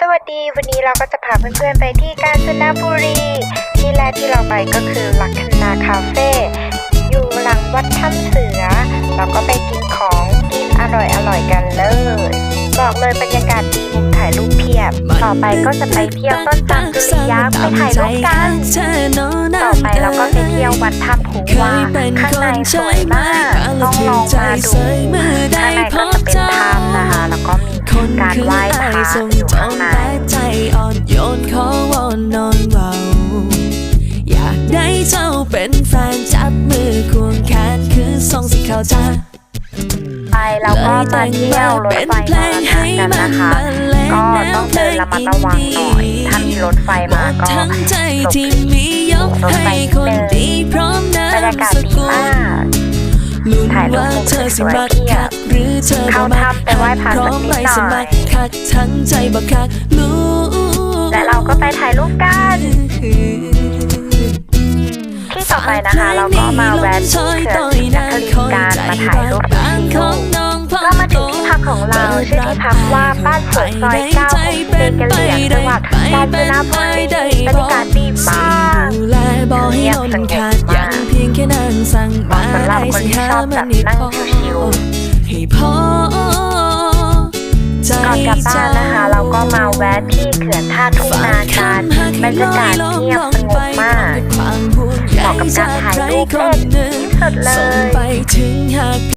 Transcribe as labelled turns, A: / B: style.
A: สวัสดีวันนี้เราก็จะพาเพื่อนๆไปที่กาญจนบุรี ที่แรกที่เราไปก็คือลักคณาคาเฟ่อยู่หลังวัดถ้ำเสือ เราก็ไปกินของกินอร่อยๆกันเลย บอกเลยบรรยากาศดีมุมถ่ายรูปเพียบ ต่อไปก็จะไปเที่ยวต้นจักรียักษ์ไปถ่ายรูปกัน ต่อไปเราก็ไปเที่ยววัดถ้ำผูวาข้างในสวยมากต้องลองมาดู พระอยู่ข้างใน
B: ใจอ่อนโยนขอวอนนอนเบาอยากได้เจ้าเป็นแฟนจับมือควงแขนคือทรงสีขาวจ้า
A: ไปเราก็มาเที่ยวรถไฟมากันนะคะ ก็ต้องเดินระมัดระวังหน่อยถ้ามีรถไฟมาก็
B: ทั้งใจ
A: หลบ
B: ที่มียกให้คนดีพร้อมน้
A: บรรยากาศำ
B: ส
A: ดี
B: กุล
A: มาก
B: ลุ้น
A: ถ่ายรูป
B: ว่า
A: มุม
B: เธอสิ
A: สวยๆ
B: มัก
A: เพียบ
B: คักหรือ เธอบ่
A: เข้า
B: มัก
A: ถ้ำไปไหว้พระ
B: พร้อม
A: สักนิด
B: ไปส
A: หน่
B: มั
A: อย
B: ครคักทั้งใจบ่คักรู้
A: และเราก็ไปถ่ายรูปกันที่ต่อไปนะคะ เราก็มาแวะที่เขื่อนศรีนครินทร์การมาถ่ายรูปที่ชิวก็มาถึงที่พักของเราชื่อที่พักว่าบ้านสวนซอยเก้าของเบเกเลียงจังหวัดกาญจนบุรีบรรยากาศดีมาก
B: ดูแลบ่ให้นอนขาดยังเพียงแค่นั่งสั่ง
A: เหมาะสำหรับคนที่ชอบแบบนั่งชิว
B: ให้พอใจ
A: ก่อนกลับบ้านนะคะ เราก็มาแวะที่เขื่อนท่าทุ่งนาการบรรยากาศเงียบสงบมากเหมาะกับการถ่ายรูปเล่นที่สุดเลย